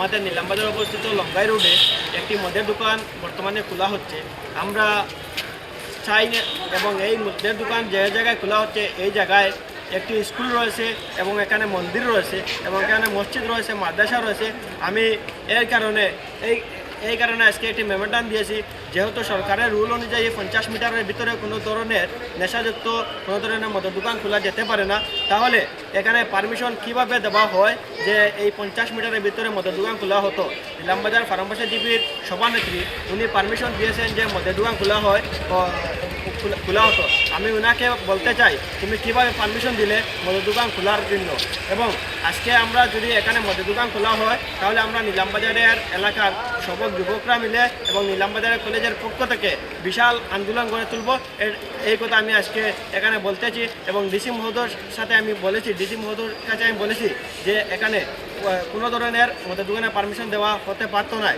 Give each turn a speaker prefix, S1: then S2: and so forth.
S1: আমাদের নীলামবাজার অবস্থিত লঙ্গাই রোডে একটি মদের দোকান বর্তমানে খোলা হচ্ছে। আমরা চাই এবং এই মদের দোকান যে জায়গায় খোলা হচ্ছে, এই জায়গায় একটি স্কুল রয়েছে এবং এখানে মন্দির রয়েছে এবং এখানে মসজিদ রয়েছে, মাদ্রাসা রয়েছে। আমি এর কারণে এই এই কারণে আজকে একটি মেমোরান্ডাম দিয়েছি। যেহেতু সরকারের রুল অনুযায়ী পঞ্চাশ মিটারের ভিতরে কোনো ধরনের নেশাযুক্ত, কোনো ধরনের মদ দোকান খোলা যেতে পারে না, তাহলে এখানে পারমিশন কীভাবে দেওয়া হয় যে এই পঞ্চাশ মিটারের ভিতরে মদের দোকান খোলা হতো? ইলামবাজার ফার্মবাসী ডিপির সভানেত্রী, উনি পারমিশন দিয়েছেন যে মদের দোকান খোলা হয়। খোলা- হতো। আমি ওনাকে বলতে চাই, তুমি কীভাবে পারমিশন দিলে মদের দোকান খোলার জন্য? এবং আজকে আমরা যদি এখানে মদের দোকান খোলা হয়, তাহলে আমরা নিলামবাজারের এলাকার সবক যুবকরা মিলে এবং নিলামবাজারের কলেজের পক্ষ থেকে বিশাল আন্দোলন গড়ে তুলব। এই কথা আমি আজকে এখানে বলতেছি এবং ডিসি মহোদয়ের সাথে আমি বলেছি, ডিসি মহোদয়ের কাছে আমি বলেছি যে এখানে কোনো ধরনের মদের দোকানে পারমিশন দেওয়া হতে পারতো না।